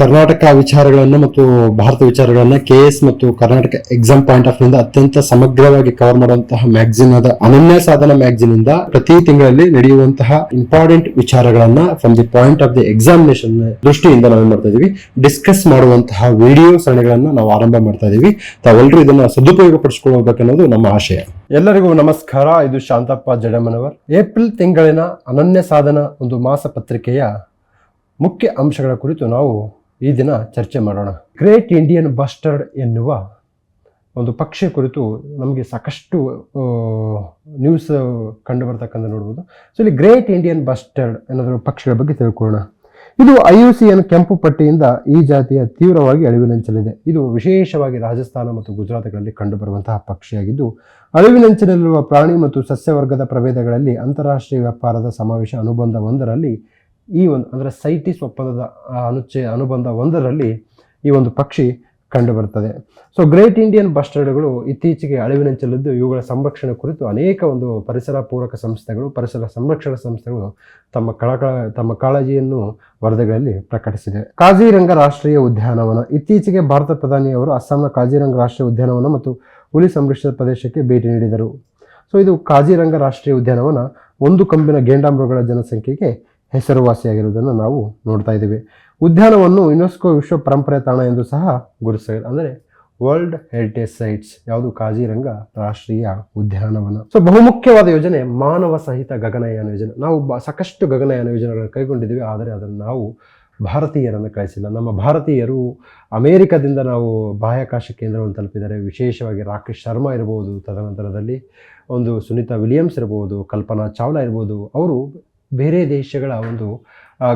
ಕರ್ನಾಟಕ ವಿಚಾರಗಳನ್ನು ಮತ್ತು ಭಾರತ ವಿಚಾರಗಳನ್ನು ಕೆ ಎಸ್ ಮತ್ತು ಕರ್ನಾಟಕ ಎಕ್ಸಾಮ್ ಪಾಯಿಂಟ್ ಆಫ್ನಿಂದ ಅತ್ಯಂತ ಸಮಗ್ರವಾಗಿ ಕವರ್ ಮಾಡುವಂತಹ ಮ್ಯಾಗಝಿನ್ ಆದ ಅನನ್ಯ ಸಾಧನ ಮ್ಯಾಗಝಿನ್ ಇಂದ ಪ್ರತಿ ತಿಂಗಳಲ್ಲಿ ನಡೆಯುವಂತಹ ಇಂಪಾರ್ಟೆಂಟ್ ವಿಚಾರಗಳನ್ನ from the point of the examination ದೃಷ್ಟಿಯಿಂದ ನಾವು ಮಾಡ್ತಾ ಇದೀವಿ ಡಿಸ್ಕಸ್ ಮಾಡುವಂತಹ ವಿಡಿಯೋ ಸರಣಿಗಳನ್ನ ನಾವು ಆರಂಭ ಮಾಡ್ತಾ ಇದೀವಿ. ತಾವೆಲ್ಲರೂ ಇದನ್ನ ಸದುಪಯೋಗ ಪಡಿಸ್ಕೊಳ್ಬೇಕನ್ನೋದು ನಮ್ಮ ಆಶಯ. ಎಲ್ಲರಿಗೂ ನಮಸ್ಕಾರ, ಇದು ಶಾಂತಪ್ಪ ಜಡಮನವರ್ ಏಪ್ರಿಲ್ ತಿಂಗಳಿನ ಅನನ್ಯ ಸಾಧನ ಒಂದು ಮಾಸ ಪತ್ರಿಕೆಯ ಮುಖ್ಯ ಅಂಶಗಳ ಕುರಿತು ನಾವು ಈ ದಿನ ಚರ್ಚೆ ಮಾಡೋಣ. ಗ್ರೇಟ್ ಇಂಡಿಯನ್ ಬಸ್ಟರ್ಡ್ ಎನ್ನುವ ಒಂದು ಪಕ್ಷಿ ಕುರಿತು ನಮಗೆ ಸಾಕಷ್ಟು ನ್ಯೂಸ್ ಕಂಡು ಬರ್ತಕ್ಕಂಥ ನೋಡ್ಬೋದು. ಸೊ ಇಲ್ಲಿ ಗ್ರೇಟ್ ಇಂಡಿಯನ್ ಬಸ್ಟರ್ಡ್ ಅನ್ನೋದ್ರ ಪಕ್ಷಿಗಳ ಬಗ್ಗೆ ತಿಳ್ಕೊಳ್ಳೋಣ. ಇದು ಐ ಯು ಸಿ ಎನ್ ಕೆಂಪು ಪಟ್ಟಿಯಿಂದ ಈ ಜಾತಿಯ ತೀವ್ರವಾಗಿ ಅಳಿವಿನಂಚಲಿದೆ ಇದು ವಿಶೇಷವಾಗಿ ರಾಜಸ್ಥಾನ ಮತ್ತು ಗುಜರಾತ್ಗಳಲ್ಲಿ ಕಂಡುಬರುವಂತಹ ಪಕ್ಷಿಯಾಗಿದ್ದು, ಅಳಿವಿನಂಚಿನಲ್ಲಿರುವ ಪ್ರಾಣಿ ಮತ್ತು ಸಸ್ಯವರ್ಗದ ಪ್ರಭೇದಗಳಲ್ಲಿ ಅಂತಾರಾಷ್ಟ್ರೀಯ ವ್ಯಾಪಾರದ ಸಮಾವೇಶ ಅನುಬಂಧ ಒಂದರಲ್ಲಿ ಈ ಒಂದು, ಅಂದರೆ ಸೈಟಿಸ್ ಒಪ್ಪಂದದ ಅನುಚ್ಛೇ ಅನುಬಂಧ ಒಂದರಲ್ಲಿ ಈ ಒಂದು ಪಕ್ಷಿ ಕಂಡುಬರುತ್ತದೆ ಸೊ ಗ್ರೇಟ್ ಇಂಡಿಯನ್ ಬಸ್ಟರ್ಡ್ಗಳು ಇತ್ತೀಚೆಗೆ ಅಳಿವಿನಂಚಲಿದ್ದು ಇವುಗಳ ಸಂರಕ್ಷಣೆ ಕುರಿತು ಅನೇಕ ಒಂದು ಪರಿಸರ ಪೂರಕ ಸಂಸ್ಥೆಗಳು, ಪರಿಸರ ಸಂರಕ್ಷಣಾ ಸಂಸ್ಥೆಗಳು ತಮ್ಮ ಕಳಕಳ, ತಮ್ಮ ಕಾಳಜಿಯನ್ನು ವರದಿಗಳಲ್ಲಿ ಪ್ರಕಟಿಸಿದೆ. ಕಾಜಿರಂಗ ರಾಷ್ಟ್ರೀಯ ಉದ್ಯಾನವನ. ಇತ್ತೀಚೆಗೆ ಭಾರತ ಪ್ರಧಾನಿಯವರು ಅಸ್ಸಾಂನ ಕಾಜಿರಂಗ ರಾಷ್ಟ್ರೀಯ ಉದ್ಯಾನವನ ಮತ್ತು ಹುಲಿ ಸಂರಕ್ಷಿತ ಪ್ರದೇಶಕ್ಕೆ ಭೇಟಿ ನೀಡಿದರು. ಸೊ ಇದು ಕಾಜಿರಂಗ ರಾಷ್ಟ್ರೀಯ ಉದ್ಯಾನವನ ಒಂದು ಕಂಬಿನ ಗೇಂಡಾಮೃಗಗಳ ಜನಸಂಖ್ಯೆಗೆ ಹೆಸರುವಾಸಿಯಾಗಿರುವುದನ್ನು ನಾವು ನೋಡ್ತಾ ಇದ್ದೀವಿ. ಉದ್ಯಾನವನ್ನು ಯುನೆಸ್ಕೋ ವಿಶ್ವ ಪರಂಪರೆ ತಾಣ ಎಂದು ಸಹ ಗುರುತಿಸಲಾಗಿದೆ. ಅಂದರೆ ವರ್ಲ್ಡ್ ಹೆರಿಟೇಜ್ ಸೈಟ್ಸ್, ಯಾವುದು ಕಾಜಿರಂಗ ರಾಷ್ಟ್ರೀಯ ಉದ್ಯಾನವನ. ಸೊ, ಬಹುಮುಖ್ಯವಾದ ಯೋಜನೆ ಮಾನವ ಸಹಿತ ಗಗನಯಾನ ಯೋಜನೆ. ನಾವು ಸಾಕಷ್ಟು ಗಗನಯಾನ ಯೋಜನೆಗಳನ್ನು ಕೈಗೊಂಡಿದ್ದೀವಿ, ಆದರೆ ಅದನ್ನು ನಾವು ಭಾರತೀಯರನ್ನು ಕಳಿಸಿಲ್ಲ. ನಮ್ಮ ಭಾರತೀಯರು ಅಮೇರಿಕದಿಂದ ನಾವು ಬಾಹ್ಯಾಕಾಶ ಕೇಂದ್ರವನ್ನು ತಲುಪಿದರೆ ವಿಶೇಷವಾಗಿ ರಾಕೇಶ್ ಶರ್ಮಾ ಇರ್ಬೋದು, ತದನಂತರದಲ್ಲಿ ಒಂದು ಸುನೀತಾ ವಿಲಿಯಮ್ಸ್ ಇರ್ಬೋದು, ಕಲ್ಪನಾ ಚಾವ್ಲಾ ಇರ್ಬೋದು, ಅವರು ಬೇರೆ ದೇಶಗಳ ಒಂದು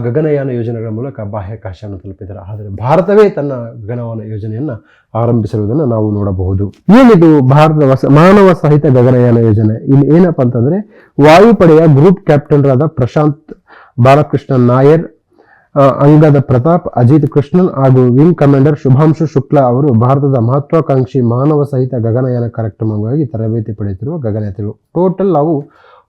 ಗಗನಯಾನ ಯೋಜನೆಗಳ ಮೂಲಕ ಬಾಹ್ಯಾಕಾಶವನ್ನು ತಲುಪಿದ್ದಾರೆ. ಆದರೆ ಭಾರತವೇ ತನ್ನ ಗಗನಯಾನ ಯೋಜನೆಯನ್ನು ಆರಂಭಿಸಿರುವುದನ್ನು ನಾವು ನೋಡಬಹುದು. ಏನಿದು ಭಾರತದ ಮಾನವ ಸಹಿತ ಗಗನಯಾನ ಯೋಜನೆ? ಇಲ್ಲಿ ಏನಪ್ಪ ಅಂತಂದ್ರೆ, ವಾಯುಪಡೆಯ ಗ್ರೂಪ್ ಕ್ಯಾಪ್ಟನ್ರಾದ ಪ್ರಶಾಂತ್ ಬಾಲಕೃಷ್ಣನ್ ನಾಯರ್ ಅಂಗದ ಪ್ರತಾಪ್, ಅಜಿತ್ ಕೃಷ್ಣನ್ ಹಾಗೂ ವಿಂಗ್ ಕಮಾಂಡರ್ ಶುಭಾಂಶು ಶುಕ್ಲಾ ಅವರು ಭಾರತದ ಮಹತ್ವಾಕಾಂಕ್ಷಿ ಮಾನವ ಸಹಿತ ಗಗನಯಾನ ಕಾರ್ಯಕ್ರಮವಾಗಿ ತರಬೇತಿ ಪಡೆಯುತ್ತಿರುವ ಗಗನಯಾತ್ರಿಗಳು. ಟೋಟಲ್ ನಾವು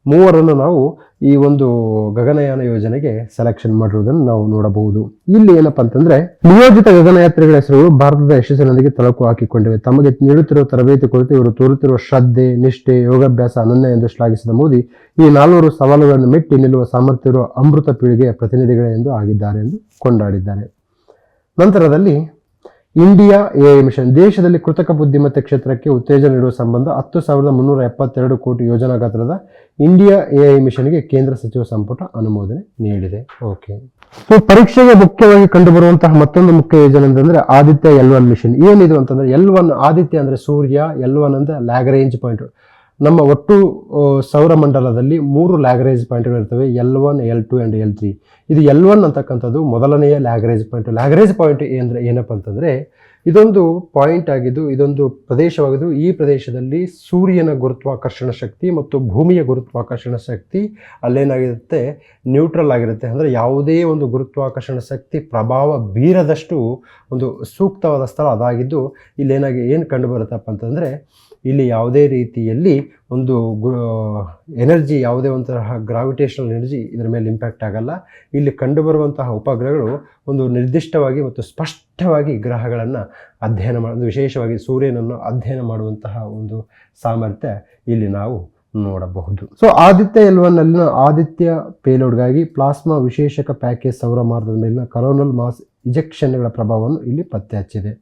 ಮೂವರನ್ನು ನಾವು ಈ ಒಂದು ಗಗನಯಾನ ಯೋಜನೆಗೆ ಸೆಲೆಕ್ಷನ್ ಮಾಡಿರುವುದನ್ನು ನಾವು ನೋಡಬಹುದು. ಇಲ್ಲಿ ಏನಪ್ಪಾ ಅಂತಂದ್ರೆ, ನಿಯೋಜಿತ ಗಗನಯಾತ್ರಿಗಳ ಹೆಸರುಗಳು ಭಾರತದ ಯಶಸ್ಸಿನೊಂದಿಗೆ ತಳಕು ಹಾಕಿಕೊಂಡಿವೆ. ತಮಗೆ ನೀಡುತ್ತಿರುವ ತರಬೇತಿ ಕುರಿತು ಇವರು ತೋರುತ್ತಿರುವ ಶ್ರದ್ಧೆ, ನಿಷ್ಠೆ, ಯೋಗಾಭ್ಯಾಸ, ಅನನ್ಯ ಎಂದು ಶ್ಲಾಘಿಸಿದ ಮೋದಿ ಈ ನಾಲ್ವರು ಸವಾಲುಗಳನ್ನು ಮೆಟ್ಟಿ ನಿಲ್ಲುವ ಸಾಮರ್ಥ್ಯ ಅಮೃತ ಪೀಳಿಗೆಯ ಪ್ರತಿನಿಧಿಗಳೇ ಎಂದು ಆಗಿದ್ದಾರೆ ಎಂದು ಕೊಂಡಾಡಿದ್ದಾರೆ. ನಂತರದಲ್ಲಿ ಇಂಡಿಯಾ ಎಐ ಮಿಷನ್. ದೇಶದಲ್ಲಿ ಕೃತಕ ಬುದ್ಧಿಮತ್ತೆ ಕ್ಷೇತ್ರಕ್ಕೆ ಉತ್ತೇಜನ ನೀಡುವ ಸಂಬಂಧ ಹತ್ತು ಸಾವಿರದ ಮುನ್ನೂರ ಎಪ್ಪತ್ತೆರಡು ಕೋಟಿ ಯೋಜನಾ ಗಾತ್ರದ ಇಂಡಿಯಾ ಎಐ ಮಿಷನ್ಗೆ ಕೇಂದ್ರ ಸಚಿವ ಸಂಪುಟ ಅನುಮೋದನೆ ನೀಡಿದೆ. ಓಕೆ. ಸೊ ಪರೀಕ್ಷೆಗೆ ಮುಖ್ಯವಾಗಿ ಕಂಡುಬರುವಂತಹ ಮತ್ತೊಂದು ಮುಖ್ಯ ಯೋಜನೆ ಅಂತಂದ್ರೆ ಆದಿತ್ಯ ಎಲ್ ಒನ್ ಮಿಷನ್. ಏನಿದು ಅಂತಂದ್ರೆ ಎಲ್ ಒನ್ ಆದಿತ್ಯ ಅಂದ್ರೆ ಸೂರ್ಯ, ಎಲ್ ಒನ್ ಅಂದ್ರೆ ಲ್ಯಾಗ್ರೇಂಜ್ ಪಾಯಿಂಟ್. ನಮ್ಮ ಒಟ್ಟು ಸೌರಮಂಡಲದಲ್ಲಿ ಮೂರು ಲ್ಯಾಗ್ರೇಜ್ ಪಾಯಿಂಟ್ಗಳು ಇರ್ತವೆ, L one, L two and L three ಇದು ಎಲ್ ಒನ್ ಅಂತಕ್ಕಂಥದ್ದು ಮೊದಲನೆಯ ಲ್ಯಾಗ್ರೇಜ್ ಪಾಯಿಂಟ್. ಲ್ಯಾಗ್ರೇಜ್ ಪಾಯಿಂಟ್ ಅಂದರೆ ಏನಪ್ಪ ಅಂತಂದರೆ, ಇದೊಂದು ಪಾಯಿಂಟ್ ಆಗಿದ್ದು, ಇದೊಂದು ಪ್ರದೇಶವಾಗಿದ್ದು, ಈ ಪ್ರದೇಶದಲ್ಲಿ ಸೂರ್ಯನ ಗುರುತ್ವಾಕರ್ಷಣ ಶಕ್ತಿ ಮತ್ತು ಭೂಮಿಯ ಗುರುತ್ವಾಕರ್ಷಣ ಶಕ್ತಿ ಅಲ್ಲೇನಾಗಿರುತ್ತೆ? ನ್ಯೂಟ್ರಲ್ ಆಗಿರುತ್ತೆ. ಅಂದರೆ ಯಾವುದೇ ಒಂದು ಗುರುತ್ವಾಕರ್ಷಣ ಶಕ್ತಿ ಪ್ರಭಾವ ಬೀರದಷ್ಟು ಒಂದು ಸೂಕ್ತವಾದ ಸ್ಥಳ ಅದಾಗಿದ್ದು, ಇಲ್ಲೇನಾಗಿ ಏನು ಕಂಡುಬರುತ್ತಪ್ಪ ಅಂತಂದರೆ ಇಲ್ಲಿ ಯಾವುದೇ ರೀತಿಯಲ್ಲಿ ಒಂದು ಎನರ್ಜಿ ಯಾವುದೇ ಒಂಥರ ಗ್ರಾವಿಟೇಷನಲ್ ಎನರ್ಜಿ ಇದರ ಮೇಲೆ ಇಂಪ್ಯಾಕ್ಟ್ ಆಗಲ್ಲ. ಇಲ್ಲಿ ಕಂಡುಬರುವಂತಹ ಉಪಗ್ರಹಗಳು ಒಂದು ನಿರ್ದಿಷ್ಟವಾಗಿ ಮತ್ತು ಸ್ಪಷ್ಟವಾಗಿ ಗ್ರಹಗಳನ್ನು ಅಧ್ಯಯನ ಮಾಡೋದು ವಿಶೇಷವಾಗಿ ಸೂರ್ಯನನ್ನು ಅಧ್ಯಯನ ಮಾಡುವಂತಹ ಒಂದು ಸಾಮರ್ಥ್ಯ ಇಲ್ಲಿ ನಾವು ನೋಡಬಹುದು. ಸೊ ಆದಿತ್ಯ ಎಲ್ವನ್ನಲ್ಲಿನ ಆದಿತ್ಯ ಪೇಲೋಡ್ಗಾಗಿ ಪ್ಲಾಸ್ಮಾ ವಿಶೇಷಕ ಪ್ಯಾಕೇಜ್ ಸೌರಮಾರ್ಗದ ಮೇಲಿನ ಕರೋನಲ್ ಮಾಸ್ ಇಜೆಕ್ಷನ್ಗಳ ಪ್ರಭಾವವನ್ನು ಇಲ್ಲಿ ಪತ್ತೆ ಹಚ್ಚಿದೆ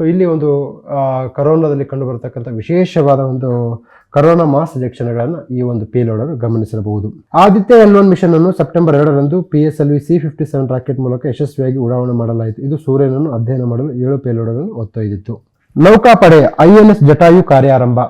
ಸೊ ಇಲ್ಲಿ ಒಂದು ಕರೋನಾದಲ್ಲಿ ಕಂಡುಬರತಕ್ಕಂಥ ವಿಶೇಷವಾದ ಒಂದು ಕರೋನಾ ಮಾಸ್ ಜಕ್ಷಣಗಳನ್ನು ಈ ಒಂದು ಪೇಲೋಡರು ಗಮನಿಸಬಹುದು ಆದಿತ್ಯ ಎಲ್ ಒನ್ ಮಿಷನ್ ಅನ್ನು ಸೆಪ್ಟೆಂಬರ್ ಎರಡರಂದು P S L V C fifty seven rocket ಮೂಲಕ ಯಶಸ್ವಿಯಾಗಿ ಉಡಾವಣೆ ಮಾಡಲಾಯಿತು. ಇದು ಸೂರ್ಯನನ್ನು ಅಧ್ಯಯನ ಮಾಡಲು ಏಳು ಪೇಲೋಡ್ಗಳನ್ನು ಒತ್ತೊಯ್ದಿತ್ತು. ನೌಕಾಪಡೆ ಐಎನ್ಎಸ್ ಜಟಾಯು ಕಾರ್ಯಾರಂಭ.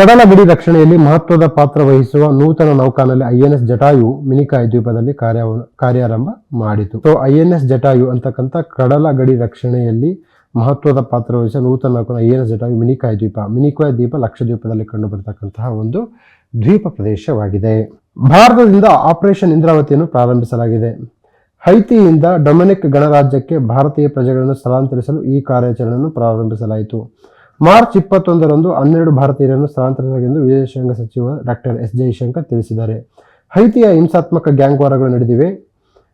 ಕಡಲ ಗಡಿ ರಕ್ಷಣೆಯಲ್ಲಿ ಮಹತ್ವದ ಪಾತ್ರ ವಹಿಸುವ ನೂತನ ನೌಕಾನಲ್ಲಿ ಐಎನ್ಎಸ್ ಜಟಾಯು ಮಿನಿಕಾಯ್ ದ್ವೀಪದಲ್ಲಿ ಕಾರ್ಯ ಕಾರ್ಯಾರಂಭ ಮಾಡಿತು. ಸೊ ಐಎನ್ಎಸ್ ಜಟಾಯು ಅಂತಕ್ಕಂಥ ಕಡಲ ಗಡಿ ರಕ್ಷಣೆಯಲ್ಲಿ ಮಹತ್ವದ ಪಾತ್ರ ವಹಿಸಿ ನೂತನ ಏನ ಜಟ ಮಿನಿಕಾಯ್ ದ್ವೀಪ. ಮಿನಿಕಾಯ್ ದ್ವೀಪ ಲಕ್ಷದ್ವೀಪದಲ್ಲಿ ಕಂಡುಬರತಕ್ಕಂತಹ ಒಂದು ದ್ವೀಪ ಪ್ರದೇಶವಾಗಿದೆ. ಭಾರತದಿಂದ ಆಪರೇಷನ್ ಇಂದ್ರಾವತಿಯನ್ನು ಪ್ರಾರಂಭಿಸಲಾಗಿದೆ. ಹೈತಿಯಿಂದ ಡೊಮಿನಿಕ್ ಗಣರಾಜ್ಯಕ್ಕೆ ಭಾರತೀಯ ಪ್ರಜೆಗಳನ್ನು ಸ್ಥಳಾಂತರಿಸಲು ಈ ಕಾರ್ಯಾಚರಣೆಯನ್ನು ಪ್ರಾರಂಭಿಸಲಾಯಿತು. ಮಾರ್ಚ್ ಇಪ್ಪತ್ತೊಂದರಂದು ಹನ್ನೆರಡು ಭಾರತೀಯರನ್ನು ಸ್ಥಳಾಂತರಿಸಲಾಗಿದೆ ವಿದೇಶಾಂಗ ಸಚಿವ ಡಾಕ್ಟರ್ ಎಸ್ ಜೈಶಂಕರ್ ತಿಳಿಸಿದ್ದಾರೆ. ಹೈತಿಯ ಹಿಂಸಾತ್ಮಕ ಗ್ಯಾಂಗ್ ವಾರಗಳು ನಡೆದಿವೆ.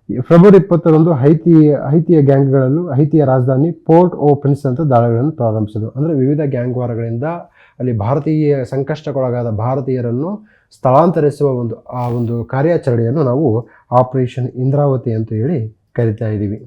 ಫೆಬ್ರವರಿ ಇಪ್ಪತ್ತರಂದು ಹೈತಿ, ಹೈತಿಯ ಗ್ಯಾಂಗ್ಗಳಲ್ಲೂ ಹೈತಿಯ ರಾಜಧಾನಿ ಪೋರ್ಟ್ ಓ ಪ್ರಿನ್ಸ್ ಅಂತ ದಾಳಿಗಳನ್ನು ಪ್ರಾರಂಭಿಸಿದರು ಅಂದರೆ ವಿವಿಧ ಗ್ಯಾಂಗ್ ವಾರಗಳಿಂದ ಅಲ್ಲಿ ಭಾರತೀಯ ಸಂಕಷ್ಟಕ್ಕೊಳಗಾದ ಭಾರತೀಯರನ್ನು ಸ್ಥಳಾಂತರಿಸುವ ಒಂದು, ಆ ಒಂದು ಕಾರ್ಯಾಚರಣೆಯನ್ನು ನಾವು ಆಪರೇಷನ್ ಇಂದ್ರಾವತಿ ಅಂತ ಹೇಳಿ ಕರಿತಾ ಇದ್ದೀವಿ